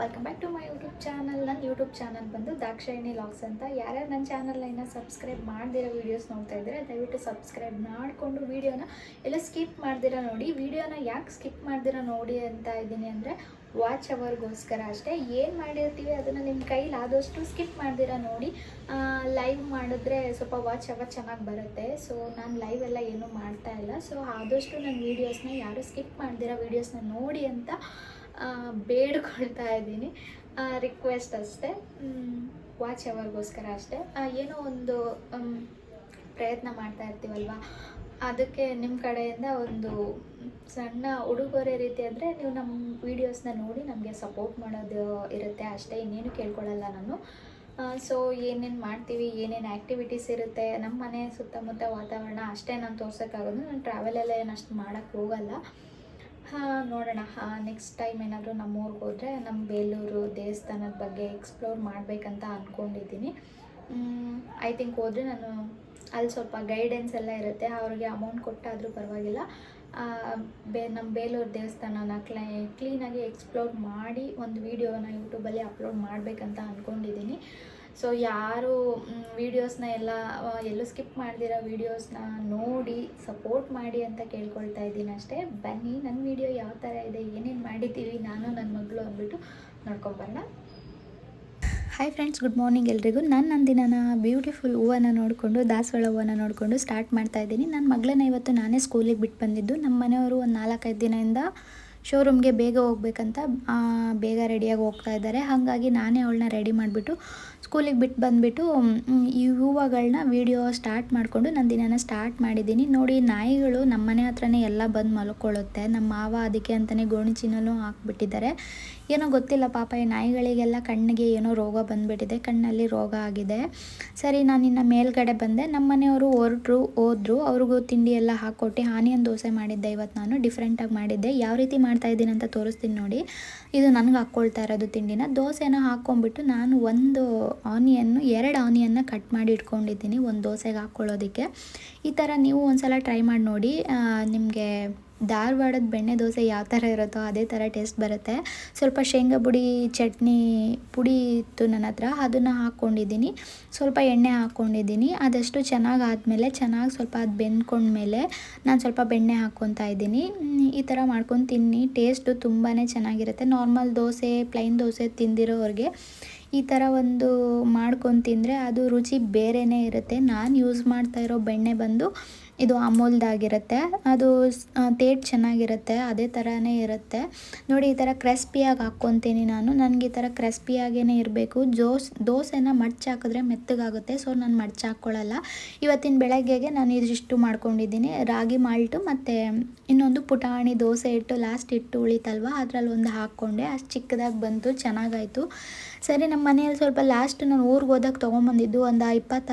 Welcome back to my YouTube channel ನನ್ನ YouTube channel ಬಂದು Dakshayini logs ಅಂತ. ಯಾರ್ಯಾರು ನನ್ನ ಚಾನಲ್ನ ಸಬ್ಸ್ಕ್ರೈಬ್ ಮಾಡ್ದಿರೋ ವೀಡಿಯೋಸ್ ನೋಡ್ತಾ ಇದ್ದರೆ, ದಯವಿಟ್ಟು ಸಬ್ಸ್ಕ್ರೈಬ್ ಮಾಡಿಕೊಂಡು ವೀಡಿಯೋನ ಎಲ್ಲ ಸ್ಕಿಪ್ ಮಾಡ್ದಿರ ನೋಡಿ. ವೀಡಿಯೋನ ಯಾಕೆ ಸ್ಕಿಪ್ ಮಾಡ್ದಿರ ನೋಡಿ ಅಂತ ಇದ್ದೀನಿ ಅಂದರೆ ವಾಚ್ ಅವರ್ಗೋಸ್ಕರ ಅಷ್ಟೇ. ಏನು ಮಾಡಿರ್ತೀವಿ ಅದನ್ನು ನಿಮ್ಮ ಕೈಲಿ ಆದಷ್ಟು ಸ್ಕಿಪ್ ಮಾಡ್ದಿರ ನೋಡಿ. ಲೈವ್ ಮಾಡಿದ್ರೆ ಸ್ವಲ್ಪ ವಾಚ್ ಅವರ್ ಚೆನ್ನಾಗಿ ಬರುತ್ತೆ. ಸೊ ನಾನು ಲೈವ್ ಎಲ್ಲ ಏನೂ ಮಾಡ್ತಾ ಇಲ್ಲ. ಸೊ ಆದಷ್ಟು ನನ್ನ ವೀಡಿಯೋಸ್ನ ಯಾರು ಸ್ಕಿಪ್ ಮಾಡ್ದಿರೋ ವೀಡಿಯೋಸ್ನ ನೋಡಿ ಅಂತ ಬೇಡ್ಕೊಳ್ತಾ ಇದ್ದೀನಿ. ರಿಕ್ವೆಸ್ಟ್ ಅಷ್ಟೇ. ವಾಚ್ ಅವರ್ಗೋಸ್ಕರ ಅಷ್ಟೇ. ಏನೋ ಒಂದು ಪ್ರಯತ್ನ ಮಾಡ್ತಾ ಇರ್ತೀವಲ್ವ? ಅದಕ್ಕೆ ನಿಮ್ಮ ಕಡೆಯಿಂದ ಒಂದು ಸಣ್ಣ ಉಡುಗೊರೆ ರೀತಿ ಅಂದರೆ ನೀವು ನಮ್ಮ ವೀಡಿಯೋಸ್ನ ನೋಡಿ ನಮಗೆ ಸಪೋರ್ಟ್ ಮಾಡೋದು ಇರುತ್ತೆ. ಅಷ್ಟೇ, ಇನ್ನೇನು ಕೇಳ್ಕೊಳ್ಳಲ್ಲ ನಾನು. ಸೊ ಏನೇನು ಮಾಡ್ತೀವಿ, ಏನೇನು ಆ್ಯಕ್ಟಿವಿಟೀಸ್ ಇರುತ್ತೆ? ನಮ್ಮ ಮನೆ ಸುತ್ತಮುತ್ತ ವಾತಾವರಣ ಅಷ್ಟೇ ನಾನು ತೋರ್ಸೋಕ್ಕಾಗೋದು. ನಾನು ಟ್ರಾವೆಲೆಲ್ಲ ಏನು ಅಷ್ಟು ಮಾಡೋಕ್ಕೆ ಹೋಗಲ್ಲ. ಹಾಂ, ನೋಡೋಣ. ನೆಕ್ಸ್ಟ್ ಟೈಮ್ ಏನಾದರೂ ನಮ್ಮೂರಿಗೆ ಹೋದರೆ ನಮ್ಮ ಬೇಲೂರು ದೇವಸ್ಥಾನದ ಬಗ್ಗೆ ಎಕ್ಸ್ಪ್ಲೋರ್ ಮಾಡಬೇಕಂತ ಅಂದ್ಕೊಂಡಿದ್ದೀನಿ ಐ ಥಿಂಕ್ ಹೋದರೆ ನಾನು ಅಲ್ಲಿ ಸ್ವಲ್ಪ ಗೈಡೆನ್ಸ್ ಎಲ್ಲ ಇರುತ್ತೆ. ಅವ್ರಿಗೆ ಅಮೌಂಟ್ ಕೊಟ್ಟಾದರೂ ಪರವಾಗಿಲ್ಲ. ಬೇ ನಮ್ಮ ಬೇಲೂರು ದೇವಸ್ಥಾನನ ಕ್ಲೈ ಕ್ಲೀನಾಗಿ ಎಕ್ಸ್ಪ್ಲೋರ್ ಮಾಡಿ ಒಂದು ವೀಡಿಯೋನ ಯೂಟ್ಯೂಬಲ್ಲಿ ಅಪ್ಲೋಡ್ ಮಾಡಬೇಕಂತ ಅಂದ್ಕೊಂಡಿದ್ದೀನಿ ಸೊ ಯಾರು ವೀಡಿಯೋಸ್ನ ಎಲ್ಲ ಎಲ್ಲೂ ಸ್ಕಿಪ್ ಮಾಡ್ದಿರೋ ವೀಡಿಯೋಸ್ನ ನೋಡಿ ಸಪೋರ್ಟ್ ಮಾಡಿ ಅಂತ ಕೇಳ್ಕೊಳ್ತಾ ಇದ್ದೀನಿ ಅಷ್ಟೇ. ಬನ್ನಿ ನನ್ನ ವೀಡಿಯೋ ಯಾವ ಥರ ಇದೆ, ಏನೇನು ಮಾಡಿದ್ದೀವಿ ನಾನು ನನ್ನ ಮಗಳು ಅಂದ್ಬಿಟ್ಟು ನೋಡ್ಕೊಂಬರೋಣ ಹಾಯ್ ಫ್ರೆಂಡ್ಸ್ ಗುಡ್ ಮಾರ್ನಿಂಗ್ ಎಲ್ರಿಗೂ. ನಾನು ನಂದಿನ ಬ್ಯೂಟಿಫುಲ್ ಹೂವನ್ನು ನೋಡಿಕೊಂಡು, ದಾಸವಾಳ ಹೂವನ್ನು ನೋಡಿಕೊಂಡು ಸ್ಟಾರ್ಟ್ ಮಾಡ್ತಾ ಇದ್ದೀನಿ. ನನ್ನ ಮಗಳನ್ನ ಇವತ್ತು ನಾನೇ ಸ್ಕೂಲಿಗೆ ಬಿಟ್ಟು ಬಂದಿದ್ದು. ನಮ್ಮ ಮನೆಯವರು ಒಂದು ನಾಲ್ಕೈದು ದಿನದಿಂದ ಶೋರೂಮ್ಗೆ ಬೇಗ ಹೋಗ್ಬೇಕಂತ ಬೇಗ ರೆಡಿಯಾಗಿ ಹೋಗ್ತಾ ಇದ್ದಾರೆ. ಹಾಗಾಗಿ ನಾನೇ ಅವಳನ್ನ ರೆಡಿ ಮಾಡಿಬಿಟ್ಟು ಸ್ಕೂಲಿಗೆ ಬಿಟ್ಟು ಬಂದುಬಿಟ್ಟು ಈ ಹೂವುಗಳನ್ನ ವಿಡಿಯೋ ಸ್ಟಾರ್ಟ್ ಮಾಡಿಕೊಂಡು ನಾನು ದಿನಾನ ಸ್ಟಾರ್ಟ್ ಮಾಡಿದ್ದೀನಿ. ನೋಡಿ, ನಾಯಿಗಳು ನಮ್ಮ ಮನೆ ಹತ್ರನೇ ಎಲ್ಲ ಬಂದು ಮಲ್ಕೊಳ್ಳುತ್ತೆ. ನಮ್ಮ ಮಾವ ಅದಕ್ಕೆ ಅಂತಲೇ ಗೋಣಿಚಿನಲ್ಲೂ ಹಾಕ್ಬಿಟ್ಟಿದ್ದಾರೆ. ಏನೋ ಗೊತ್ತಿಲ್ಲ ಪಾಪ, ಈ ನಾಯಿಗಳಿಗೆಲ್ಲ ಕಣ್ಣಿಗೆ ಏನೋ ರೋಗ ಬಂದುಬಿಟ್ಟಿದೆ, ಕಣ್ಣಲ್ಲಿ ರೋಗ ಆಗಿದೆ. ಸರಿ, ನಾನು ಇನ್ನು ಮೇಲ್ಗಡೆ ಬಂದೆ. ನಮ್ಮ ಮನೆಯವರು ಹೊರಟರು, ಹೋದ್ರು. ಅವ್ರಿಗೂ ತಿಂಡಿ ಎಲ್ಲ ಹಾಕ್ಕೊಟ್ಟು ಆನಿಯನ್ ದೋಸೆ ಮಾಡಿದ್ದೆ ಇವತ್ತು ನಾನು ಡಿಫ್ರೆಂಟಾಗಿ ಮಾಡಿದ್ದೆ. ಯಾವ ರೀತಿ ಮಾಡ್ತಾ ಇದ್ದೀನಿ ಅಂತ ತೋರಿಸ್ತೀನಿ ನೋಡಿ. ಇದು ನನಗೆ ಹಾಕ್ಕೊಳ್ತಾ ಇರೋದು ತಿಂಡಿನ. ದೋಸೆನ ಹಾಕ್ಕೊಂಬಿಟ್ಟು ನಾನು ಒಂದು ಆನಿಯನ್ನು ಎರಡು ಆನಿಯನ್ನ ಕಟ್ ಮಾಡಿ ಇಟ್ಕೊಂಡಿದ್ದೀನಿ ಒಂದು ದೋಸೆಗೆ ಹಾಕ್ಕೊಳ್ಳೋದಕ್ಕೆ ಈ ಥರ ನೀವು ಒಂದು ಸಲ ಟ್ರೈ ಮಾಡಿ ನೋಡಿ. ನಿಮಗೆ ಧಾರವಾಡದ ಬೆಣ್ಣೆ ದೋಸೆ ಯಾವ ಥರ ಇರುತ್ತೋ ಅದೇ ಥರ ಟೇಸ್ಟ್ ಬರುತ್ತೆ. ಸ್ವಲ್ಪ ಶೇಂಗಾ ಪುಡಿ, ಚಟ್ನಿ ಪುಡಿ ಇತ್ತು ನನ್ನ ಹತ್ರ, ಅದನ್ನು ಹಾಕ್ಕೊಂಡಿದ್ದೀನಿ. ಸ್ವಲ್ಪ ಎಣ್ಣೆ ಹಾಕ್ಕೊಂಡಿದ್ದೀನಿ. ಅದಷ್ಟು ಚೆನ್ನಾಗಿ ಆದಮೇಲೆ, ಚೆನ್ನಾಗಿ ಸ್ವಲ್ಪ ಅದು ಬೆಂದ್ಕೊಂಡ್ಮೇಲೆ ನಾನು ಸ್ವಲ್ಪ ಬೆಣ್ಣೆ ಹಾಕ್ಕೊತಾ ಇದ್ದೀನಿ. ಈ ಥರ ಮಾಡ್ಕೊಂಡು ತಿನ್ನಿ. ಟೇಸ್ಟು ತುಂಬಾ ಚೆನ್ನಾಗಿರುತ್ತೆ. ನಾರ್ಮಲ್ ದೋಸೆ, ಪ್ಲೈನ್ ದೋಸೆ ತಿಂದಿರೋರಿಗೆ ಈ ಥರ ಒಂದು ಮಾಡ್ಕೊಂಡು ತಿಂದರೆ ಅದು ರುಚಿ ಬೇರೆಯೇ ಇರುತ್ತೆ. ನಾನು ಯೂಸ್ ಮಾಡ್ತಾ ಇರೋ ಬೆಣ್ಣೆ ಬಂದು ಇದು ಅಮೂಲ್ದಾಗಿರುತ್ತೆ. ಅದು ತೇಟ್ ಚೆನ್ನಾಗಿರುತ್ತೆ, ಅದೇ ಥರನೇ ಇರುತ್ತೆ. ನೋಡಿ, ಈ ಥರ ಕ್ರೆಸ್ಪಿಯಾಗಿ ಹಾಕ್ಕೊತೀನಿ ನಾನು. ನನಗೆ ಈ ಥರ ಕ್ರೆಸ್ಪಿಯಾಗೇ ಇರಬೇಕು. ಜೋಸ್, ದೋಸೆನ ಮಡ್ಚಿ ಹಾಕಿದ್ರೆ ಮೆತ್ತಗಾಗುತ್ತೆ, ಸೊ ನಾನು ಮಡ್ಚಿ ಹಾಕ್ಕೊಳ್ಳಲ್ಲ ಇವತ್ತಿನ ಬೆಳಗ್ಗೆಗೆ ನಾನು ಇದಿಷ್ಟು ಮಾಡ್ಕೊಂಡಿದ್ದೀನಿ. ರಾಗಿ ಮಾಲ್ಟು ಮತ್ತು ಇನ್ನೊಂದು ಪುಟಾಣಿ ದೋಸೆ ಇಟ್ಟು ಲಾಸ್ಟ್ ಇಟ್ಟು ಉಳಿತಲ್ವ? ಅದರಲ್ಲಿ ಒಂದು ಹಾಕ್ಕೊಂಡೆ. ಅಷ್ಟು ಚಿಕ್ಕದಾಗಿ ಬಂತು, ಚೆನ್ನಾಗಾಯಿತು. ಸರಿ ನಮ್ಮ ಮನೆಯಲ್ಲಿ ಸ್ವಲ್ಪ ಲಾಸ್ಟ್ ನಾನು ಊರಿಗೆ ಹೋದಾಗ ತೊಗೊಂಬಂದಿದ್ದು ಒಂದು ಇಪ್ಪತ್ತ,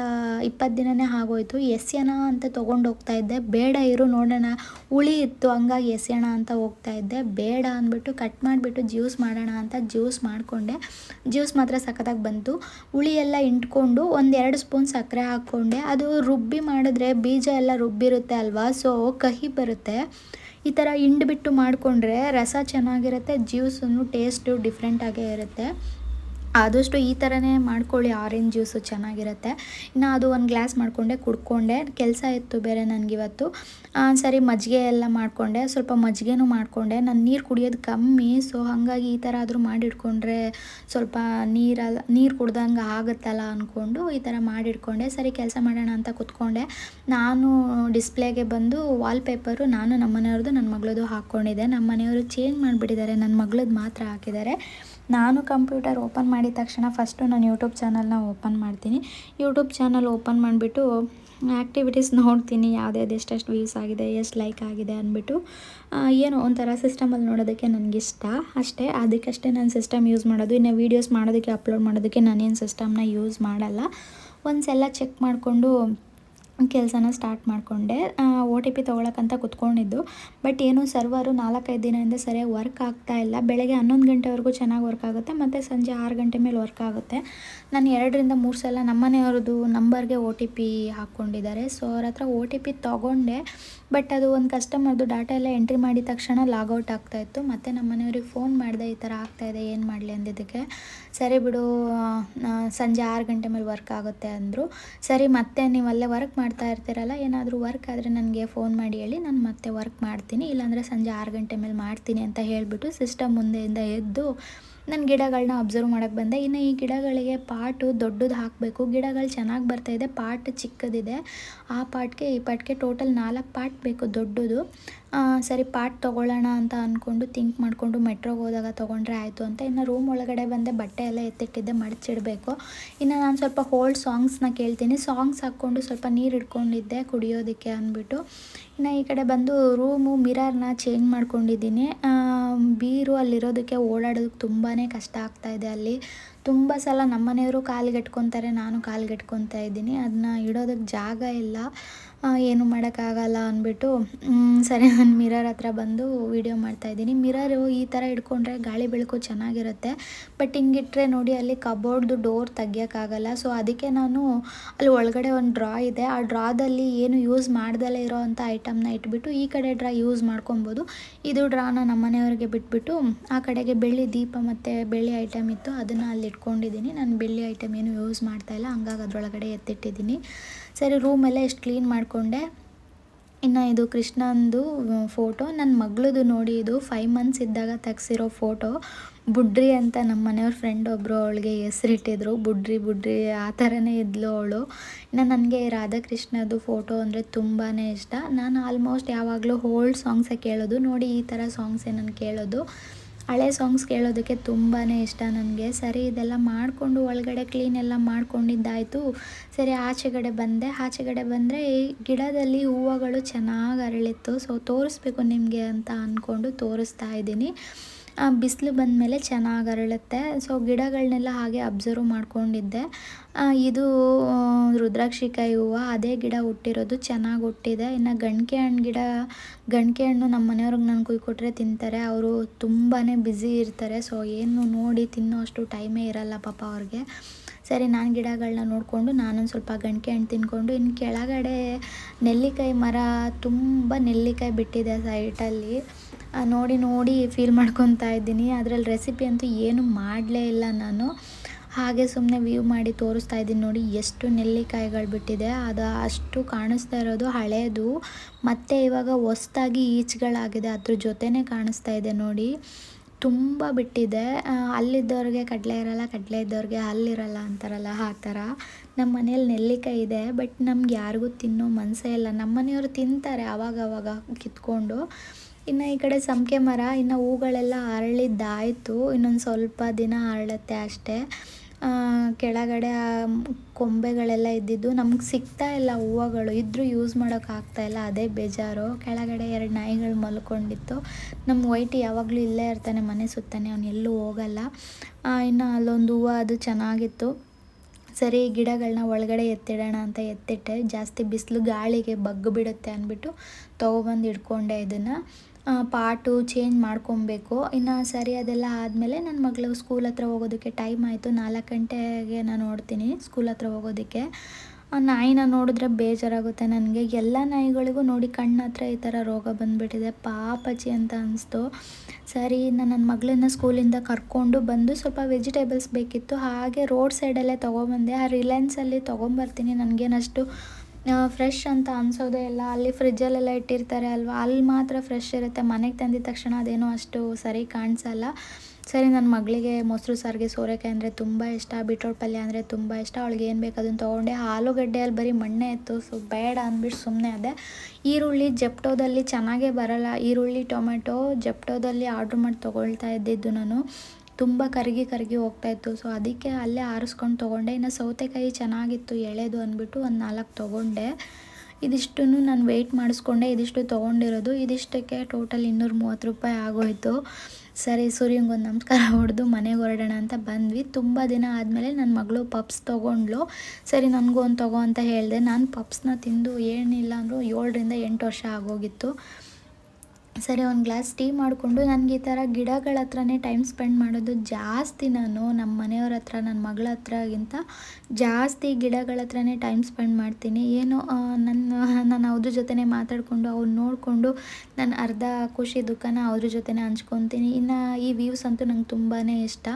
ಇಪ್ಪತ್ತು ದಿನನೇ ಆಗೋಯ್ತು. ಎಸ್ ಎನ ಅಂತ ತೊಗೊಂಡು ಹೋಗ್ತಾ ಇದ್ದೆ. ಬೇಡ ಇರು, ನೋಡೋಣ. ಹುಳಿ ಇತ್ತು, ಹಂಗಾಗಿ ಎಸೆಯೋಣ ಅಂತ ಹೋಗ್ತಾ ಇದ್ದೆ. ಬೇಡ ಅಂದ್ಬಿಟ್ಟು ಕಟ್ ಮಾಡಿಬಿಟ್ಟು ಜ್ಯೂಸ್ ಮಾಡೋಣ ಅಂತ ಜ್ಯೂಸ್ ಮಾಡಿಕೊಂಡೆ. ಜ್ಯೂಸ್ ಮಾತ್ರ ಸಖತ್ತಾಗಿ ಬಂತು. ಹುಳಿ ಎಲ್ಲ ಇಂಟ್ಕೊಂಡು ಒಂದೆರಡು ಸ್ಪೂನ್ ಸಕ್ಕರೆ ಹಾಕ್ಕೊಂಡೆ. ಅದು ರುಬ್ಬಿ ಮಾಡಿದ್ರೆ ಬೀಜ ಎಲ್ಲ ರುಬ್ಬಿರುತ್ತೆ ಅಲ್ವಾ? ಸೊ ಕಹಿ ಬರುತ್ತೆ. ಈ ಥರ ಹಿಂಡ್ಬಿಟ್ಟು ಮಾಡಿಕೊಂಡ್ರೆ ರಸ ಚೆನ್ನಾಗಿರುತ್ತೆ ಜ್ಯೂಸನ್ನು ಟೇಸ್ಟು ಡಿಫ್ರೆಂಟಾಗೇ ಇರುತ್ತೆ. ಆದಷ್ಟು ಈ ಥರನೇ ಮಾಡ್ಕೊಳ್ಳಿ ಆರೆಂಜ್ ಜ್ಯೂಸು ಚೆನ್ನಾಗಿರುತ್ತೆ. ಇನ್ನು ಅದು ಒಂದು ಗ್ಲಾಸ್ ಮಾಡಿಕೊಂಡೆ, ಕುಡ್ಕೊಂಡೆ, ಕೆಲಸ ಇತ್ತು ಬೇರೆ ನನಗಿವತ್ತು. ಸರಿ, ಮಜ್ಜಿಗೆ ಎಲ್ಲ ಮಾಡಿಕೊಂಡೆ, ಸ್ವಲ್ಪ ಮಜ್ಜಿಗೆನೂ ಮಾಡಿಕೊಂಡೆ. ನಾನು ನೀರು ಕುಡಿಯೋದು ಕಮ್ಮಿ ಸೊ ಹಾಗಾಗಿ ಈ ಥರ ಆದರೂ ಮಾಡಿಟ್ಕೊಂಡ್ರೆ ಸ್ವಲ್ಪ ನೀರಲ್ಲ ನೀರು ಕುಡ್ದಂಗೆ ಆಗುತ್ತಲ್ಲ ಅಂದ್ಕೊಂಡು ಈ ಥರ ಮಾಡಿಟ್ಕೊಂಡೆ. ಸರಿ, ಕೆಲಸ ಮಾಡೋಣ ಅಂತ ಕೂತ್ಕೊಂಡೆ. ನಾನು ಡಿಸ್ಪ್ಲೇಗೆ ಬಂದು ವಾಲ್ಪೇಪರು ನಾನು ನಮ್ಮ ಮನೆಯವ್ರದ್ದು ನನ್ನ ಮಗಳದು ಹಾಕ್ಕೊಂಡಿದ್ದೆ ನಮ್ಮ ಮನೆಯವರು ಚೇಂಜ್ ಮಾಡಿಬಿಟ್ಟಿದ್ದಾರೆ. ನನ್ನ ಮಗಳದ್ದು ಮಾತ್ರ ಹಾಕಿದ್ದಾರೆ. ನಾನು ಕಂಪ್ಯೂಟರ್ ಓಪನ್ ಮಾಡಿದ ತಕ್ಷಣ ಫಸ್ಟು ನಾನು ಯೂಟ್ಯೂಬ್ ಚಾನಲ್ನ ಓಪನ್ ಮಾಡ್ತೀನಿ. ಯೂಟ್ಯೂಬ್ ಚಾನಲ್ ಓಪನ್ ಮಾಡಿಬಿಟ್ಟು ಆ್ಯಕ್ಟಿವಿಟೀಸ್ ನೋಡ್ತೀನಿ. ಯಾವ್ದ್ಯಾವ್ದು ಎಷ್ಟೆಷ್ಟು ವ್ಯೂಸ್ ಆಗಿದೆ, ಎಷ್ಟು ಲೈಕ್ ಆಗಿದೆ ಅಂದ್ಬಿಟ್ಟು ಏನೋ ಒಂಥರ ಸಿಸ್ಟಮಲ್ಲಿ ನೋಡೋದಕ್ಕೆ ನನಗಿಷ್ಟ ಅಷ್ಟೇ. ಅದಕ್ಕಷ್ಟೇ ನಾನು ಸಿಸ್ಟಮ್ ಯೂಸ್ ಮಾಡೋದು. ಇನ್ನು ವೀಡಿಯೋಸ್ ಮಾಡೋದಕ್ಕೆ, ಅಪ್ಲೋಡ್ ಮಾಡೋದಕ್ಕೆ ನಾನೇನು ಸಿಸ್ಟಮ್ನ ಯೂಸ್ ಮಾಡಲ್ಲ. ಒಂದ್ಸಲ ಚೆಕ್ ಮಾಡಿಕೊಂಡು ಕೆಲಸನ ಸ್ಟಾರ್ಟ್ ಮಾಡಿಕೊಂಡೆ. ಒ ಟಿ ಪಿ ತೊಗೊಳಕ್ಕಂತ ಕುತ್ಕೊಂಡಿದ್ದು. ಬಟ್ ಏನು ಸರ್ವರು ನಾಲ್ಕೈದು ದಿನದಿಂದ ಸರಿಯಾಗಿ ವರ್ಕ್ ಆಗ್ತಾ ಇಲ್ಲ. ಬೆಳಗ್ಗೆ ಹನ್ನೊಂದು ಗಂಟೆವರೆಗೂ ಚೆನ್ನಾಗಿ ವರ್ಕ್ ಆಗುತ್ತೆ. ಮತ್ತು ಸಂಜೆ ಆರು ಗಂಟೆ ಮೇಲೆ ವರ್ಕ್ ಆಗುತ್ತೆ. ನಾನು ಎರಡರಿಂದ ಮೂರು ಸಲ ನಮ್ಮನೆಯವ್ರದ್ದು ನಂಬರ್ಗೆ ಒ ಟಿ ಪಿ ಹಾಕ್ಕೊಂಡಿದ್ದಾರೆ. ಸೊ ಅವ್ರ ಹತ್ರ ಒ ಟಿ ಪಿ ತೊಗೊಂಡೆ. ಬಟ್ ಅದು ಒಂದು ಕಸ್ಟಮರ್ದು ಡಾಟಾ ಎಲ್ಲ ಎಂಟ್ರಿ ಮಾಡಿದ ತಕ್ಷಣ ಲಾಗೌಟ್ ಆಗ್ತಾಯಿತ್ತು ಮತ್ತು ನಮ್ಮ ಮನೆಯವ್ರಿಗೆ ಫೋನ್ ಮಾಡಿದೆ ಈ ಥರ ಆಗ್ತಾಯಿದೆ ಏನು ಮಾಡಲಿ ಅಂದಿದ್ದಕ್ಕೆ. ಸರಿ ಬಿಡು ಸಂಜೆ ಆರು ಗಂಟೆ ಮೇಲೆ ವರ್ಕ್ ಆಗುತ್ತೆ ಅಂದರು. ಸರಿ, ಮತ್ತೆ ನೀವು ಅಲ್ಲೇ ವರ್ಕ್ ಮಾಡ್ತಾ ಇರ್ತೀರಲ್ಲ, ಏನಾದರೂ ವರ್ಕ್ ಆದರೆ ನನಗೆ ಫೋನ್ ಮಾಡಿ ಹೇಳಿ, ನಾನು ಮತ್ತೆ ವರ್ಕ್ ಮಾಡ್ತೀನಿ. ಇಲ್ಲಾಂದರೆ ಸಂಜೆ ಆರು ಗಂಟೆ ಮೇಲೆ ಮಾಡ್ತೀನಿ ಅಂತ ಹೇಳಿಬಿಟ್ಟು ಸಿಸ್ಟಮ್ ಮುಂದೆಯಿಂದ ಎದ್ದು ನಾನು ಗಿಡಗಳನ್ನ ಅಬ್ಸರ್ವ್ ಮಾಡೋಕ್ಕೆ ಬಂದೆ. ಇನ್ನು ಈ ಗಿಡಗಳಿಗೆ ಪಾಟು ದೊಡ್ಡದು ಹಾಕಬೇಕು. ಗಿಡಗಳು ಚೆನ್ನಾಗಿ ಬರ್ತಾಯಿದೆ ಪಾಟ್ ಚಿಕ್ಕದಿದೆ. ಆ ಪಾಟ್ಗೆ, ಈ ಪಾಟ್ಗೆ ಟೋಟಲ್ ನಾಲ್ಕು ಪಾಟ್ ಬೇಕು ದೊಡ್ಡದು. ಸರಿ, ಪಾಟ್ ತೊಗೊಳ್ಳೋಣ ಅಂತ ಅಂದ್ಕೊಂಡು ಥಿಂಕ್ ಮಾಡಿಕೊಂಡು ಮೆಟ್ರೋಗೆ ಹೋದಾಗ ತೊಗೊಂಡ್ರೆ ಆಯಿತು ಅಂತ. ಇನ್ನು ರೂಮ್ ಒಳಗಡೆ ಬಂದೆ, ಬಟ್ಟೆ ಎಲ್ಲ ಎತ್ತಿಟ್ಟಿದ್ದೆ, ಮಡಚಿಡಬೇಕು. ಇನ್ನು ನಾನು ಸ್ವಲ್ಪ ಹೋಲ್ಡ್ ಸಾಂಗ್ಸ್ನ ಕೇಳ್ತೀನಿ. ಸಾಂಗ್ಸ್ ಹಾಕ್ಕೊಂಡು ಸ್ವಲ್ಪ ನೀರು ಇಟ್ಕೊಂಡಿದ್ದೆ ಕುಡಿಯೋದಕ್ಕೆ ಅಂದ್ಬಿಟ್ಟು. ಇನ್ನು ಈ ಕಡೆ ಬಂದು ರೂಮು ಮಿರರ್ನ ಚೇಂಜ್ ಮಾಡ್ಕೊಂಡಿದ್ದೀನಿ. ಬೀರು ಅಲ್ಲಿರೋದಕ್ಕೆ ಓಡಾಡೋದಕ್ಕೆ ತುಂಬಾ ಕಷ್ಟ ಆಗ್ತಾ ಇದೆ ಅಲ್ಲಿ. ತುಂಬ ಸಲ ನಮ್ಮನೆಯವರು ಕಾಲ್ಗೆಟ್ಕೊತಾರೆ, ನಾನು ಕಾಲ್ಗೆಟ್ಕೊತಾ ಇದ್ದೀನಿ. ಅದನ್ನ ಇಡೋದಕ್ಕೆ ಜಾಗ ಇಲ್ಲ. ಏನು ಮಾಡೋಕ್ಕಾಗಲ್ಲ ಅಂದ್ಬಿಟ್ಟು ಸರಿ, ನಾನು ಮಿರರ್ ಹತ್ರ ಬಂದು ವೀಡಿಯೋ ಮಾಡ್ತಾಯಿದ್ದೀನಿ ಮಿರರು ಈ ಥರ ಇಟ್ಕೊಂಡ್ರೆ ಗಾಳಿ ಬೆಳಕು ಚೆನ್ನಾಗಿರುತ್ತೆ. ಬಟ್ ಹಿಂಗಿಟ್ಟರೆ ನೋಡಿ ಅಲ್ಲಿ ಕಬೋರ್ಡ್ದು ಡೋರ್ ತೆಗಿಯೋಕ್ಕಾಗಲ್ಲ. ಸೊ ಅದಕ್ಕೆ ನಾನು ಅಲ್ಲಿ ಒಳಗಡೆ ಒಂದು ಡ್ರಾ ಇದೆ. ಆ ಡ್ರಾದಲ್ಲಿ ಏನು ಯೂಸ್ ಮಾಡ್ದಲೇ ಇರೋ ಅಂಥ ಐಟಮ್ನ ಇಟ್ಬಿಟ್ಟು ಈ ಕಡೆ ಡ್ರಾ ಯೂಸ್ ಮಾಡ್ಕೊಬೋದು. ಇದು ಡ್ರಾನ ನಮ್ಮ ಮನೆಯವ್ರಿಗೆ ಬಿಟ್ಬಿಟ್ಟು, ಆ ಕಡೆಗೆ ಬೆಳ್ಳಿ ದೀಪ ಮತ್ತು ಬೆಳ್ಳಿ ಐಟಮ್ ಇತ್ತು, ಅದನ್ನು ಅಲ್ಲಿ ಇಟ್ಕೊಂಡಿದ್ದೀನಿ. ನಾನು ಬೆಳ್ಳಿ ಐಟಮ್ ಏನು ಯೂಸ್ ಮಾಡ್ತಾಯಿಲ್ಲ ಹಂಗಾಗಿ ಅದರೊಳಗಡೆ ಎತ್ತಿಟ್ಟಿದ್ದೀನಿ. ಸರಿ ರೂಮೆಲ್ಲ ಎಷ್ಟು ಕ್ಲೀನ್ ಮಾಡಿಕೊಂಡೆ. ಇನ್ನು ಇದು ಕೃಷ್ಣಂದು ಫೋಟೋ ನನ್ನ ಮಗಳದು ನೋಡಿ ಇದು ಫೈವ್ ಮಂತ್ಸ್ ಇದ್ದಾಗ ತೆಗ್ಸಿರೋ ಫೋಟೋ ಬುಡ್ರಿ ಅಂತ ನಮ್ಮ ಮನೆಯವ್ರ ಫ್ರೆಂಡ್ ಒಬ್ಬರು ಅವಳಿಗೆ ಹೆಸರಿಟ್ಟಿದ್ರು. ಬುಡ್ರಿ ಬುಡ್ರಿ, ಆ ಥರನೇ ಇದ್ಲು ಅವಳು. ಇನ್ನು ನನಗೆ ರಾಧಾಕೃಷ್ಣದು ಫೋಟೋ ಅಂದರೆ ತುಂಬಾ ಇಷ್ಟ. ನಾನು ಆಲ್ಮೋಸ್ಟ್ ಯಾವಾಗಲೂ ಓಲ್ಡ್ ಸಾಂಗ್ಸೇ ಕೇಳೋದು. ನೋಡಿ ಈ ಥರ ಸಾಂಗ್ಸೇ ನಾನು ಕೇಳೋದು. ಹಳೆ ಸಾಂಗ್ಸ್ ಕೇಳೋದಕ್ಕೆ ತುಂಬಾ ಇಷ್ಟ ನನಗೆ. ಸರಿ, ಇದೆಲ್ಲ ಮಾಡಿಕೊಂಡು ಒಳಗಡೆ ಕ್ಲೀನ್ ಎಲ್ಲ ಮಾಡ್ಕೊಂಡಿದ್ದಾಯಿತು. ಸರಿ, ಆಚೆಗಡೆ ಬಂದೆ. ಆಚೆಗಡೆ ಬಂದರೆ ಈ ಗಿಡದಲ್ಲಿ ಹೂವುಗಳು ಚೆನ್ನಾಗಿ ಅರಳಿತ್ತು. ಸೊ ತೋರಿಸ್ಬೇಕು ನಿಮಗೆ ಅಂತ ಅಂದ್ಕೊಂಡು ತೋರಿಸ್ತಾ ಇದ್ದೀನಿ. ಬಿಸಿಲು ಬಂದಮೇಲೆ ಚೆನ್ನಾಗಿ ಅರಳುತ್ತೆ. ಸೊ ಗಿಡಗಳನ್ನೆಲ್ಲ ಹಾಗೆ ಅಬ್ಸರ್ವ್ ಮಾಡ್ಕೊಂಡಿದ್ದೆ. ಇದು ರುದ್ರಾಕ್ಷಿ ಕಾಯಿ ಹೂವು. ಅದೇ ಗಿಡ ಹುಟ್ಟಿರೋದು, ಚೆನ್ನಾಗಿ ಹುಟ್ಟಿದೆ. ಇನ್ನು ಗಣಕೆ ಹಣ್ಣು ಗಿಡ ಗಣಕೆ ಹಣ್ಣು ನಮ್ಮ ಮನೆಯವ್ರಿಗೆ ನಾನು ಕುಯ್ಕೊಟ್ರೆ ತಿಂತಾರೆ. ಅವರು ತುಂಬಾ ಬ್ಯುಸಿ ಇರ್ತಾರೆ. ಸೊ, ಏನು ನೋಡಿ ತಿನ್ನೋ ಅಷ್ಟು ಟೈಮೇ ಇರಲ್ಲ ಪಾಪ ಅವ್ರಿಗೆ. ಸರಿ, ನಾನು ಗಿಡಗಳನ್ನ ನೋಡಿಕೊಂಡು ನಾನೊಂದು ಸ್ವಲ್ಪ ಗಣಕೆ ಹಣ್ಣು ತಿನ್ಕೊಂಡು ಇನ್ನು ಕೆಳಗಡೆ ನೆಲ್ಲಿಕಾಯಿ ಮರ ತುಂಬ ನೆಲ್ಲಿಕಾಯಿ ಬಿಟ್ಟಿದೆ ಸೈಟಲ್ಲಿ. ನೋಡಿ ನೋಡಿ ಫೀಲ್ ಮಾಡ್ಕೊತಾ ಇದ್ದೀನಿ. ಅದರಲ್ಲಿ ರೆಸಿಪಿ ಅಂತೂ ಏನು ಮಾಡಲೇ ಇಲ್ಲ ನಾನು. ಹಾಗೆ ಸುಮ್ಮನೆ ವ್ಯೂ ಮಾಡಿ ತೋರಿಸ್ತಾ ಇದ್ದೀನಿ ನೋಡಿ, ಎಷ್ಟು ನೆಲ್ಲಿಕಾಯಿಗಳು ಬಿಟ್ಟಿದೆ. ಅದು ಅಷ್ಟು ಕಾಣಿಸ್ತಾ ಇರೋದು ಹಳೆಯದು ಮತ್ತು ಇವಾಗ ಹೊಸ್ದಾಗಿ ಈಚ್ಗಳಾಗಿದೆ, ಅದ್ರ ಜೊತೆನೇ ಕಾಣಿಸ್ತಾ ಇದೆ ನೋಡಿ. ತುಂಬ ಬಿಟ್ಟಿದೆ. ಅಲ್ಲಿದ್ದವ್ರಿಗೆ ಕಡಲೆ ಇರಲ್ಲ, ಕಡಲೆ ಇದ್ದವ್ರಿಗೆ ಅಲ್ಲಿರಲ್ಲ ಅಂತಾರಲ್ಲ, ಆ ಥರ. ನಮ್ಮ ಮನೇಲಿ ನೆಲ್ಲಿಕಾಯಿ ಇದೆ, ಬಟ್ ನಮ್ಗೆ ಯಾರಿಗೂ ತಿನ್ನೋ ಮನಸ್ಸೇ ಇಲ್ಲ. ನಮ್ಮ ಮನೆಯವರು ತಿಂತಾರೆ ಆವಾಗ ಆವಾಗ ಕಿತ್ಕೊಂಡು. ಇನ್ನು ಈ ಕಡೆ ಸಂಕೆ ಮರ, ಇನ್ನು ಹೂಗಳೆಲ್ಲ ಅರಳಿದ್ದಾಯಿತು. ಇನ್ನೊಂದು ಸ್ವಲ್ಪ ದಿನ ಅರಳುತ್ತೆ ಅಷ್ಟೇ. ಕೆಳಗಡೆ ಆ ಕೊಂಬೆಗಳೆಲ್ಲ ಇದ್ದಿದ್ದು ನಮ್ಗೆ ಸಿಗ್ತಾ ಇಲ್ಲ ಹೂವುಗಳು. ಇದ್ದರೂ ಯೂಸ್ ಮಾಡೋಕ್ಕಾಗ್ತಾ ಇಲ್ಲ. ಅದೇ ಬೇಜಾರು. ಕೆಳಗಡೆ ಎರಡು ನಾಯಿಗಳು ಮಲ್ಕೊಂಡಿತ್ತು. ನಮ್ಮ ವೈಟ್ ಯಾವಾಗಲೂ ಇಲ್ಲೇ ಇರ್ತಾನೆ ಮನೆ ಸುತ್ತಾನೆ. ಅವನು ಎಲ್ಲೂ ಹೋಗಲ್ಲ. ಇನ್ನು ಅಲ್ಲೊಂದು ಹೂವು, ಅದು ಚೆನ್ನಾಗಿತ್ತು. ಸರಿ ಗಿಡಗಳನ್ನ ಒಳಗಡೆ ಎತ್ತಿಡೋಣ ಅಂತ ಎತ್ತಿಟ್ಟೆ. ಜಾಸ್ತಿ ಬಿಸಿಲು ಗಾಳಿಗೆ ಬಗ್ಗು ಬಿಡುತ್ತೆ ಅಂದ್ಬಿಟ್ಟು ತೊಗೊಬಂದು ಇಟ್ಕೊಂಡೆ ಇದನ್ನು. ಪಾಟು ಚೇಂಜ್ ಮಾಡ್ಕೊಬೇಕು. ಇನ್ನು ಸರಿ ಅದೆಲ್ಲ ಆದಮೇಲೆ ನನ್ನ ಮಗಳು ಸ್ಕೂಲ್ ಹತ್ರ ಹೋಗೋದಕ್ಕೆ ಟೈಮ್ ಆಯಿತು. ನಾಲ್ಕು ಗಂಟೆಗೆ ನಾನು ನೋಡ್ತೀನಿ ಸ್ಕೂಲ್ ಹತ್ರ ಹೋಗೋದಕ್ಕೆ. ಆ ನಾಯಿನ ನೋಡಿದ್ರೆ ಬೇಜಾರಾಗುತ್ತೆ ನನಗೆ. ಎಲ್ಲ ನಾಯಿಗಳಿಗೂ ನೋಡಿ ಕಣ್ಣು ಹತ್ರ ಈ ಥರ ರೋಗ ಬಂದುಬಿಟ್ಟಿದೆ. ಪಾಪಚಿ ಅಂತ ಅನಿಸ್ತು. ಸರಿ ನಾನು ನನ್ನ ಮಗಳನ್ನ ಸ್ಕೂಲಿಂದ ಕರ್ಕೊಂಡು ಬಂದು ಸ್ವಲ್ಪ ವೆಜಿಟೇಬಲ್ಸ್ ಬೇಕಿತ್ತು. ಹಾಗೆ ರೋಡ್ ಸೈಡಲ್ಲೇ ತೊಗೊಬಂದೆ. ಆ ರಿಲಯನ್ಸಲ್ಲಿ ತೊಗೊಂಬರ್ತೀನಿ. ನನಗೇನಷ್ಟು ಫ್ರೆಶ್ ಅಂತ ಅನ್ಸೋದೇ ಇಲ್ಲ. ಅಲ್ಲಿ ಫ್ರಿಜ್ಜಲ್ಲೆಲ್ಲ ಇಟ್ಟಿರ್ತಾರೆ ಅಲ್ವಾ? ಅಲ್ಲಿ ಮಾತ್ರ ಫ್ರೆಶ್ ಇರುತ್ತೆ. ಮನೆಗೆ ತಂದಿದ ತಕ್ಷಣ ಅದೇನೋ ಅಷ್ಟು ಸರಿ ಕಾಣಿಸಲ್ಲ. ಸರಿ ನನ್ನ ಮಗಳಿಗೆ ಮೊಸರು, ಸಾರಿಗೆ, ಸೋರೆಕಾಯಿ ಅಂದರೆ ತುಂಬ ಇಷ್ಟ. ಬೀಟ್ರೋಟ್ ಪಲ್ಯ ಅಂದರೆ ತುಂಬ ಇಷ್ಟ. ಅವಳಿಗೆ ಏನು ಬೇಕು ಅದನ್ನು ತೊಗೊಂಡೆ. ಆಲೂಗಡ್ಡೆಯಲ್ಲಿ ಬರೀ ಮಣ್ಣೆ ಇತ್ತು ಸೊ ಬೇಡ ಅಂದ್ಬಿಟ್ಟು ಸುಮ್ಮನೆ ಅದೇ ಈರುಳ್ಳಿ ಜೆಪ್ಟೋದಲ್ಲಿ ಚೆನ್ನಾಗೇ ಬರಲ್ಲ. ಈರುಳ್ಳಿ ಟೊಮೆಟೊ ಜೆಪ್ಟೋದಲ್ಲಿ ಆರ್ಡ್ರ್ ಮಾಡಿ ತೊಗೊಳ್ತಾ ಇದ್ದಿದ್ದು ನಾನು. ತುಂಬ ಕರಗಿ ಕರಗಿ ಹೋಗ್ತಾ ಇತ್ತು. ಸೊ ಅದಕ್ಕೆ ಅಲ್ಲೇ ಆರಿಸ್ಕೊಂಡು ತೊಗೊಂಡೆ. ಇನ್ನು ಸೌತೆಕಾಯಿ ಚೆನ್ನಾಗಿತ್ತು, ಎಳೆದು ಅಂದ್ಬಿಟ್ಟು ಒಂದು ನಾಲ್ಕು ತೊಗೊಂಡೆ. ಇದಿಷ್ಟು ನಾನು ವೆಯ್ಟ್ ಮಾಡಿಸ್ಕೊಂಡೆ. ಇದಿಷ್ಟು ತೊಗೊಂಡಿರೋದು. ಇದಿಷ್ಟಕ್ಕೆ ಟೋಟಲ್ ಇನ್ನೂರ ಮೂವತ್ತು ರೂಪಾಯಿ ಆಗೋಯಿತು. ಸರಿ, ಸೂರ್ಯಂಗೆ ಒಂದು ನಮಸ್ಕಾರ ಹೊಡೆದು ಮನೆಗೆ ಹೊರಡೋಣ ಅಂತ ಬಂದ್ವಿ. ತುಂಬ ದಿನ ಆದಮೇಲೆ ನನ್ನ ಮಗಳು ಪಪ್ಸ್ ತೊಗೊಂಡ್ಲು ಸರಿ, ನನಗೂ ಒಂದು ತೊಗೋ ಅಂತ ಹೇಳಿದೆ. ನಾನು ಪಪ್ಸ್ನ ತಿಂದು ಏನಿಲ್ಲ ಅಂದರೂ ಏಳರಿಂದ ಎಂಟು ವರ್ಷ ಆಗೋಗಿತ್ತು. ಸರಿ, ಒಂದು ಗ್ಲಾಸ್ ಟೀ ಮಾಡಿಕೊಂಡು ನನಗೆ ಈ ಥರ ಗಿಡಗಳ ಹತ್ರನೇ ಟೈಮ್ ಸ್ಪೆಂಡ್ ಮಾಡೋದು ಜಾಸ್ತಿ ನಾನು ನಮ್ಮ ಮನೆಯವ್ರ ಹತ್ರ ನನ್ನ ಮಗಳ ಹತ್ರಗಿಂತ ಜಾಸ್ತಿ ಗಿಡಗಳ ಹತ್ರನೇ ಟೈಮ್ ಸ್ಪೆಂಡ್ ಮಾಡ್ತೀನಿ. ಏನು ನನ್ನ ನಾನು ಅವ್ರ ಜೊತೆನೇ ಮಾತಾಡಿಕೊಂಡು ಅವ್ರು ನೋಡಿಕೊಂಡು ನಾನು ಅರ್ಧ ಖುಷಿ ದುಃಖನ ಅವ್ರ ಜೊತೆನೇ ಹಂಚ್ಕೊತೀನಿ. ಇನ್ನು ಈ ವ್ಯೂಸ್ ಅಂತೂ ನಂಗೆ ತುಂಬಾ ಇಷ್ಟ.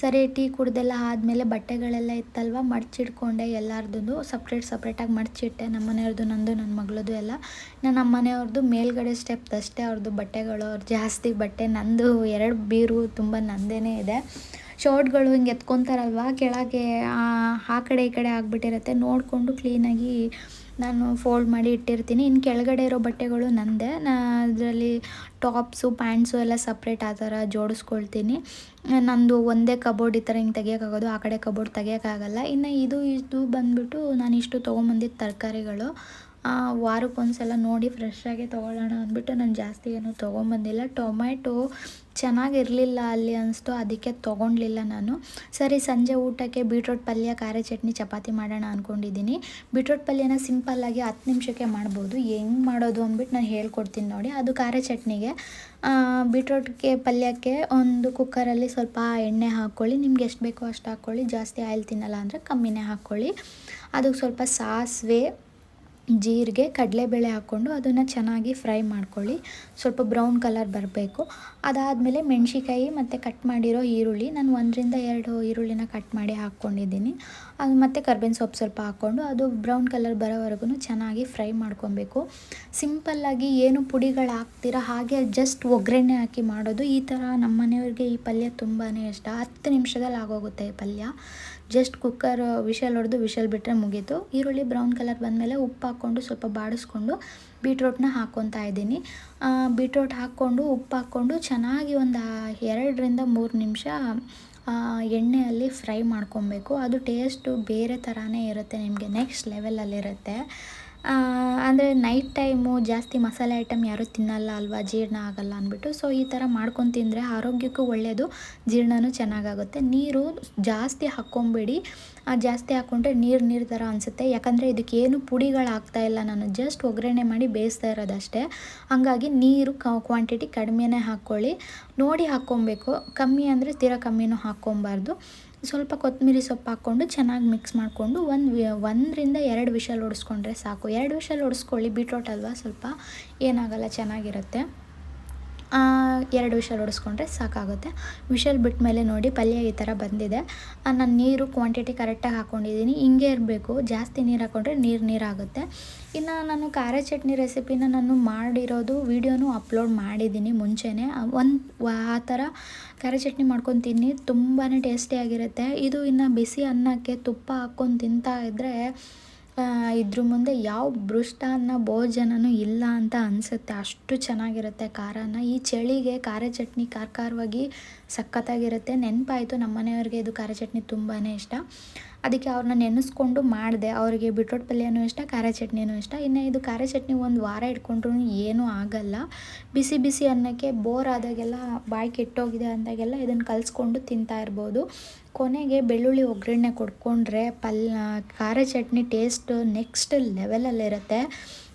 ಸರಿ, ಟೀ ಕುಡ್ದೆಲ್ಲ ಆದಮೇಲೆ ಬಟ್ಟೆಗಳೆಲ್ಲ ಇತ್ತಲ್ವ, ಮಡ್ಚಿಟ್ಕೊಂಡೆ ಎಲ್ಲರದ್ದು ಸಪ್ರೇಟ್, ಸಪ್ರೇಟಾಗಿ ಮಡ್ಚಿಟ್ಟೆ ನಮ್ಮ ಮನೆಯವ್ರದ್ದು ನಂದು, ನನ್ನ ಮಗಳದು ಎಲ್ಲ. ನಾನು ನಮ್ಮ ಮನೆಯವ್ರದ್ದು ಮೇಲ್ಗಡೆ ಸ್ಟೆಪ್ ಅಷ್ಟೇ ಅವ್ರದ್ದು ಬಟ್ಟೆಗಳು, ಅವ್ರು ಜಾಸ್ತಿ ಬಟ್ಟೆ, ನಂದು ಎರಡು ಬೀರು ತುಂಬ ನಂದೇನೇ ಇದೆ. ಶರ್ಟ್ಗಳು ಹಿಂಗೆ ಎತ್ಕೊತಾರಲ್ವ, ಕೆಳಗೆ ಆ ಕಡೆ ಈ ಕಡೆ ಆಗಿಬಿಟ್ಟಿರುತ್ತೆ. ನೋಡಿಕೊಂಡು ಕ್ಲೀನಾಗಿ ನಾನು ಫೋಲ್ಡ್ ಮಾಡಿ ಇಟ್ಟಿರ್ತೀನಿ. ಇನ್ನು ಕೆಳಗಡೆ ಇರೋ ಬಟ್ಟೆಗಳು ನಂದೇ. ನಾ ಅದರಲ್ಲಿ ಟಾಪ್ಸು ಪ್ಯಾಂಟ್ಸು ಎಲ್ಲ ಸಪ್ರೇಟ್ ಆ ಥರ ಜೋಡಿಸ್ಕೊಳ್ತೀನಿ. ನಂದು ಒಂದೇ ಕಬೋರ್ಡ್ ಈ ಥರ ಹಿಂಗೆ ತೆಗಿಯೋಕ್ಕಾಗೋದು, ಆ ಕಡೆ ಕಬೋರ್ಡ್ ತೆಗಿಯೋಕ್ಕಾಗಲ್ಲ. ಇನ್ನು ಇದು ಇದು ಬಂದ್ಬಿಟ್ಟು ನಾನು ಇಷ್ಟು ತೊಗೊಂಬಂದಿದ್ದು ತರಕಾರಿಗಳು. ವಾರಕ್ಕೊಂದ್ಸಲ ನೋಡಿ ಫ್ರೆಶ್ ಆಗಿ ತೊಗೊಳ್ಳೋಣ ಅಂದ್ಬಿಟ್ಟು ನಾನು ಜಾಸ್ತಿ ಏನು ತೊಗೊಂಬಂದಿಲ್ಲ. ಟೊಮ್ಯಾಟೊ ಚೆನ್ನಾಗಿರಲಿಲ್ಲ ಅಲ್ಲಿ ಅನಿಸ್ತು, ಅದಕ್ಕೆ ತೊಗೊಂಡ್ಲಿಲ್ಲ ನಾನು. ಸರಿ, ಸಂಜೆ ಊಟಕ್ಕೆ ಬೀಟ್ರೋಟ್ ಪಲ್ಯ, ಖಾರ ಚಟ್ನಿ, ಚಪಾತಿ ಮಾಡೋಣ ಅಂದ್ಕೊಂಡಿದ್ದೀನಿ ಬೀಟ್ರೋಟ್ ಪಲ್ಯನ ಸಿಂಪಲ್ಲಾಗಿ ಹತ್ತು ನಿಮಿಷಕ್ಕೆ ಮಾಡ್ಬೋದು. ಹೆಂಗೆ ಮಾಡೋದು ಅಂದ್ಬಿಟ್ಟು ನಾನು ಹೇಳ್ಕೊಡ್ತೀನಿ ನೋಡಿ. ಅದು ಖಾರ ಚಟ್ನಿಗೆ. ಬೀಟ್ರೋಟ್ಗೆ ಪಲ್ಯಕ್ಕೆ ಒಂದು ಕುಕ್ಕರಲ್ಲಿ ಸ್ವಲ್ಪ ಎಣ್ಣೆ ಹಾಕ್ಕೊಳ್ಳಿ. ನಿಮ್ಗೆ ಎಷ್ಟು ಬೇಕೋ ಅಷ್ಟು ಹಾಕ್ಕೊಳ್ಳಿ. ಜಾಸ್ತಿ ಆಯಿಲ್ ತಿನ್ನಲ್ಲ ಅಂದರೆ ಕಮ್ಮಿನೇ ಹಾಕ್ಕೊಳ್ಳಿ. ಅದಕ್ಕೆ ಸ್ವಲ್ಪ ಸಾಸಿವೆ ಜೀರಿಗೆ, ಕಡಲೆಬೇಳೆ ಹಾಕ್ಕೊಂಡು ಅದನ್ನು ಚೆನ್ನಾಗಿ ಫ್ರೈ ಮಾಡ್ಕೊಳ್ಳಿ. ಸ್ವಲ್ಪ ಬ್ರೌನ್ ಕಲರ್ ಬರಬೇಕು. ಅದಾದಮೇಲೆ ಮೆಣಸಿಕಾಯಿ ಮತ್ತು ಕಟ್ ಮಾಡಿರೋ ಈರುಳ್ಳಿ, ನಾನು ಒಂದರಿಂದ ಎರಡು ಈರುಳ್ಳಿನ ಕಟ್ ಮಾಡಿ ಹಾಕ್ಕೊಂಡಿದ್ದೀನಿ. ಅದು ಮತ್ತು ಕರ್ಬೇವಿನ ಸೊಪ್ಪು ಸ್ವಲ್ಪ ಹಾಕ್ಕೊಂಡು ಅದು ಬ್ರೌನ್ ಕಲರ್ ಬರೋವರೆಗೂ ಚೆನ್ನಾಗಿ ಫ್ರೈ ಮಾಡ್ಕೊಬೇಕು. ಸಿಂಪಲ್ಲಾಗಿ ಏನು ಪುಡಿಗಳು ಹಾಕ್ತೀರಾ ಹಾಗೆ ಜಸ್ಟ್ ಒಗ್ಗರಣೆ ಹಾಕಿ ಮಾಡೋದು. ಈ ಥರ ನಮ್ಮ ಮನೆಯವ್ರಿಗೆ ಈ ಪಲ್ಯ ತುಂಬಾ ಇಷ್ಟ. ಹತ್ತು ನಿಮಿಷದಲ್ಲಿ ಆಗೋಗುತ್ತೆ ಈ ಪಲ್ಯ. ಜಸ್ಟ್ ಕುಕ್ಕರ್ ವಿಷಲ್ ಹೊಡೆದು ವಿಷಲ್ ಬಿಟ್ಟರೆ ಮುಗೀತು. ಈರುಳ್ಳಿ ಬ್ರೌನ್ ಕಲರ್ ಬಂದಮೇಲೆ ಉಪ್ಪು ಹಾಕ್ಕೊಂಡು ಸ್ವಲ್ಪ ಬಾಡಿಸ್ಕೊಂಡು ಬೀಟ್ರೋಟ್ನ ಹಾಕ್ಕೊತಾ ಇದ್ದೀನಿ. ಬೀಟ್ರೋಟ್ ಹಾಕ್ಕೊಂಡು ಉಪ್ಪು ಹಾಕ್ಕೊಂಡು ಚೆನ್ನಾಗಿ ಒಂದು ಎರಡರಿಂದ ಮೂರು ನಿಮಿಷ ಎಣ್ಣೆಯಲ್ಲಿ ಫ್ರೈ ಮಾಡ್ಕೊಬೇಕು. ಅದು ಟೇಸ್ಟು ಬೇರೆ ಥರನೇ ಇರುತ್ತೆ ನಿಮಗೆ ನೆಕ್ಸ್ಟ್ ಲೆವೆಲಲ್ಲಿರುತ್ತೆ. ಅಂದರೆ ನೈಟ್ ಟೈಮು ಜಾಸ್ತಿ ಮಸಾಲೆ ಐಟಮ್ ಯಾರೂ ತಿನ್ನಲ್ಲ ಅಲ್ವಾ? ಜೀರ್ಣ ಆಗಲ್ಲ ಅಂದ್ಬಿಟ್ಟು. ಸೊ ಈ ಥರ ಮಾಡ್ಕೊಂಡು ತಿಂದರೆ ಆರೋಗ್ಯಕ್ಕೂ ಒಳ್ಳೆಯದು ಜೀರ್ಣನೂ ಚೆನ್ನಾಗಾಗುತ್ತೆ. ನೀರು ಜಾಸ್ತಿ ಹಾಕ್ಕೊಂಬೇಡಿ. ಜಾಸ್ತಿ ಹಾಕ್ಕೊಂಡ್ರೆ ನೀರು ನೀರು ಥರ ಅನಿಸುತ್ತೆ. ಯಾಕಂದರೆ ಇದಕ್ಕೆ ಏನು ಪುಡಿಗಳು ಆಗ್ತಾ ಇಲ್ಲ. ನಾನು ಜಸ್ಟ್ ಒಗ್ಗರಣೆ ಮಾಡಿ ಬೇಯಿಸ್ತಾ ಇರೋದಷ್ಟೇ. ಹಾಗಾಗಿ ನೀರು ಕ್ವಾಂಟಿಟಿ ಕಡಿಮೆನೇ ಹಾಕ್ಕೊಳ್ಳಿ. ನೋಡಿ ಹಾಕ್ಕೊಬೇಕು. ಕಮ್ಮಿ ಅಂದರೆ ತೀರಾ ಕಮ್ಮಿನೂ ಹಾಕ್ಕೊಬಾರ್ದು. ಸ್ವಲ್ಪ ಕೊತ್ತಂಬರಿ ಸೊಪ್ಪು ಹಾಕ್ಕೊಂಡು ಚೆನ್ನಾಗಿ ಮಿಕ್ಸ್ ಮಾಡಿಕೊಂಡು ಒಂದು ಒಂದರಿಂದ ಎರಡು ವಿಷಲ್ ಹೊಡೆಸ್ಕೊಂಡ್ರೆ ಸಾಕು. ಎರಡು ವಿಷಲ್ ಹೊಡೆಸ್ಕೊಳ್ಳಿ ಬೀಟ್ರೋಟ್ ಅಲ್ವಾ ಸ್ವಲ್ಪ ಏನಾಗಲ್ಲ, ಚೆನ್ನಾಗಿರುತ್ತೆ. ಎರಡು ವಿಷಲ್ ಹೊಡೆಸ್ಕೊಂಡ್ರೆ ಸಾಕಾಗುತ್ತೆ. ವಿಷಲ್ ಬಿಟ್ಟ ಮೇಲೆ ನೋಡಿ ಪಲ್ಯ ಈ ಥರ ಬಂದಿದೆ. ನಾನು ನೀರು ಕ್ವಾಂಟಿಟಿ ಕರೆಕ್ಟಾಗಿ ಹಾಕ್ಕೊಂಡಿದ್ದೀನಿ ಹಿಂಗೆ ಇರಬೇಕು. ಜಾಸ್ತಿ ನೀರು ಹಾಕ್ಕೊಂಡ್ರೆ ನೀರು ನೀರಾಗುತ್ತೆ. ಇನ್ನು ನಾನು ಖಾರ ಚಟ್ನಿ ರೆಸಿಪಿನ ನಾನು ಮಾಡಿರೋದು ವೀಡಿಯೋನೂ ಅಪ್ಲೋಡ್ ಮಾಡಿದ್ದೀನಿ ಮುಂಚೆನೇ. ಒಂದು, ಆ ಥರ ಖಾರ ಚಟ್ನಿ ಮಾಡ್ಕೊತೀನಿ ತುಂಬಾ ಟೇಸ್ಟಿಯಾಗಿರುತ್ತೆ ಇದು ಇನ್ನು ಬಿಸಿ ಅನ್ನಕ್ಕೆ ತುಪ್ಪ ಹಾಕ್ಕೊಂಡು ತಿಂತಾ ಇದ್ದರೆ ಇದ್ರ ಮುಂದೆ ಯಾವ ಮೃಷ್ಟಾನ್ನ ಭೋಜನನೂ ಇಲ್ಲ ಅಂತ ಅನಿಸುತ್ತೆ. ಅಷ್ಟು ಚೆನ್ನಾಗಿರುತ್ತೆ ಖಾರನ. ಈ ಚಳಿಗೆ ಖಾರ ಚಟ್ನಿ ಖಾರ ಖಾರವಾಗಿ ಸಖತ್ತಾಗಿರುತ್ತೆ. ನೆನಪಾಯ್ತು ನಮ್ಮ ಮನೆಯವ್ರಿಗೆ ಇದು ಖಾರ ಚಟ್ನಿ ತುಂಬಾ ಇಷ್ಟ. ಅದಕ್ಕೆ ಅವ್ರನ್ನ ನೆನೆಸ್ಕೊಂಡು ಮಾಡಿದೆ. ಅವರಿಗೆ ಬಿಟ್ರೋಟ್ ಪಲ್ಯನೂ ಇಷ್ಟ, ಖಾರ ಚಟ್ನಿನೂ ಇಷ್ಟ. ಇನ್ನು ಇದು ಖಾರ ಚಟ್ನಿ ಒಂದು ವಾರ ಇಟ್ಕೊಂಡ್ರೂ ಏನೂ ಆಗಲ್ಲ. ಬಿಸಿ ಬಿಸಿ ಅನ್ನಕ್ಕೆ ಬೋರ್ ಆದಾಗೆಲ್ಲ ಬಾಯಿ ಕೆಟ್ಟೋಗಿದೆ ಅಂದಾಗೆಲ್ಲ ಇದನ್ನು ಕಲಿಸ್ಕೊಂಡು ತಿಂತಾ ಇರ್ಬೋದು. ಕೊನೆಗೆ ಬೆಳ್ಳುಳ್ಳಿ ಒಗ್ಗರಣೆ ಕೊಡ್ಕೊಂಡ್ರೆ ಪಲ್ಯ, ಖಾರ ಚಟ್ನಿ ಟೇಸ್ಟ್ ನೆಕ್ಸ್ಟ್ ಲೆವೆಲಲ್ಲಿರುತ್ತೆ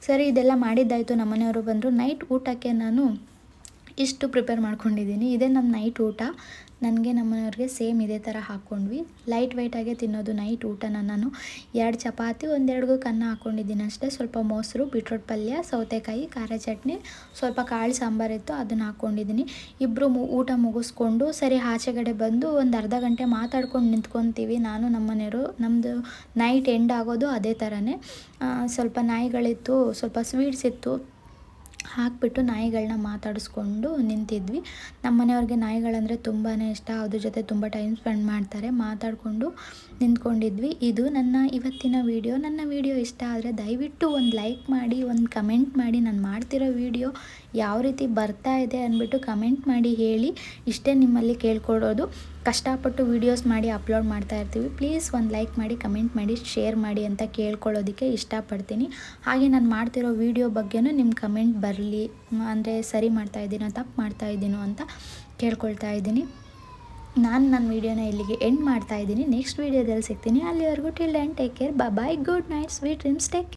ಸರಿ, ಇದೆಲ್ಲ ಮಾಡಿದ್ದಾಯಿತು ನಮ್ಮ ಮನೆಯವರು ಬಂದರು. ನೈಟ್ ಊಟಕ್ಕೆ ನಾನು ಇಷ್ಟು ಪ್ರಿಪೇರ್ ಮಾಡ್ಕೊಂಡಿದ್ದೀನಿ. ಇದೇ ನಮ್ಮ ನೈಟ್ ಊಟ. ನನಗೆ ನಮ್ಮನೆಯವ್ರಿಗೆ ಸೇಮ್ ಇದೇ ಥರ ಹಾಕ್ಕೊಂಡ್ವಿ. ಲೈಟ್ ವೆಯ್ಟಾಗೆ ತಿನ್ನೋದು ನೈಟ್ ಊಟನ ನಾನು. ಎರಡು ಚಪಾತಿ ಒಂದೆರಡಿಗೂ ಕನ್ನ ಹಾಕ್ಕೊಂಡಿದ್ದೀನಿ ಅಷ್ಟೇ. ಸ್ವಲ್ಪ ಮೊಸರು, ಬೀಟ್ರೋಟ್ ಪಲ್ಯ, ಸೌತೆಕಾಯಿ, ಖಾರ ಚಟ್ನಿ, ಸ್ವಲ್ಪ ಕಾಳು ಸಾಂಬಾರಿತ್ತು ಅದನ್ನು ಹಾಕ್ಕೊಂಡಿದ್ದೀನಿ. ಇಬ್ಬರು ಊಟ ಮುಗಿಸ್ಕೊಂಡು ಸರಿ ಆಚೆಗಡೆ ಬಂದು ಒಂದು ಅರ್ಧ ಗಂಟೆ ಮಾತಾಡ್ಕೊಂಡು ನಿಂತ್ಕೊತೀವಿ. ನಾನು, ನಮ್ಮನೆಯವರು ನಮ್ಮದು ನೈಟ್ ಎಂಡ್ ಆಗೋದು ಅದೇ ಥರನೇ. ಸ್ವಲ್ಪ ನಾಯಿಗಳಿತ್ತು, ಸ್ವಲ್ಪ ಸ್ವೀಟ್ಸ್ ಇತ್ತು. ಹಾಕ್ಬಿಟ್ಟು ನಾಯಿಗಳನ್ನ ಮಾತಾಡಿಸ್ಕೊಂಡು ನಿಂತಿದ್ವಿ. ನಮ್ಮ ಮನೆಯವ್ರಿಗೆ ನಾಯಿಗಳಂದರೆ ತುಂಬಾ ಇಷ್ಟ. ಅದ್ರ ಜೊತೆ ತುಂಬ ಟೈಮ್ ಸ್ಪೆಂಡ್ ಮಾಡ್ತಾರೆ. ಮಾತಾಡಿಕೊಂಡು ನಿಂತ್ಕೊಂಡಿದ್ವಿ. ಇದು ನನ್ನ ಇವತ್ತಿನ ವಿಡಿಯೋ ನನ್ನ ವಿಡಿಯೋ ಇಷ್ಟ ಆದರೆ ದಯವಿಟ್ಟು ಒಂದು ಲೈಕ್ ಮಾಡಿ, ಒಂದು ಕಮೆಂಟ್ ಮಾಡಿ. ನಾನು ಮಾಡ್ತಿರೋ ವೀಡಿಯೋ ಯಾವ ರೀತಿ ಬರ್ತಾ ಇದೆ ಅಂದ್ಬಿಟ್ಟು ಕಮೆಂಟ್ ಮಾಡಿ ಹೇಳಿ. ಇಷ್ಟೇ ನಿಮ್ಮಲ್ಲಿ ಕೇಳ್ಕೊಡೋದು. ಕಷ್ಟಪಟ್ಟು ವೀಡಿಯೋಸ್ ಮಾಡಿ ಅಪ್ಲೋಡ್ ಮಾಡ್ತಾ ಇರ್ತೀವಿ. ಪ್ಲೀಸ್ ಒಂದು ಲೈಕ್ ಮಾಡಿ ಕಮೆಂಟ್ ಮಾಡಿ ಶೇರ್ ಮಾಡಿ ಅಂತ ಕೇಳ್ಕೊಳ್ಳೋದಕ್ಕೆ ಇಷ್ಟಪಡ್ತೀನಿ. ಹಾಗೆ ನಾನು ಮಾಡ್ತಿರೋ ವೀಡಿಯೋ ಬಗ್ಗೆನೂ ನಿಮ್ಮ ಕಮೆಂಟ್ ಬರಲಿ. ಅಂದರೆ ಸರಿ ಮಾಡ್ತಾ ಇದ್ದೀನೋ, ತಪ್ಪು ಮಾಡ್ತಾ ಇದ್ದೀನೋ ಅಂತ ಕೇಳ್ಕೊಳ್ತಾ ಇದ್ದೀನಿ. ನಾನು ನನ್ನ ವೀಡಿಯೋನ ಇಲ್ಲಿಗೆ ಎಂಡ್ ಮಾಡ್ತಾ ಇದ್ದೀನಿ. ನೆಕ್ಸ್ಟ್ ವೀಡಿಯೋದಲ್ಲಿ ಸಿಗ್ತೀನಿ. ಅಲ್ಲಿವರೆಗೂ till and take care bye good night sweet dreams take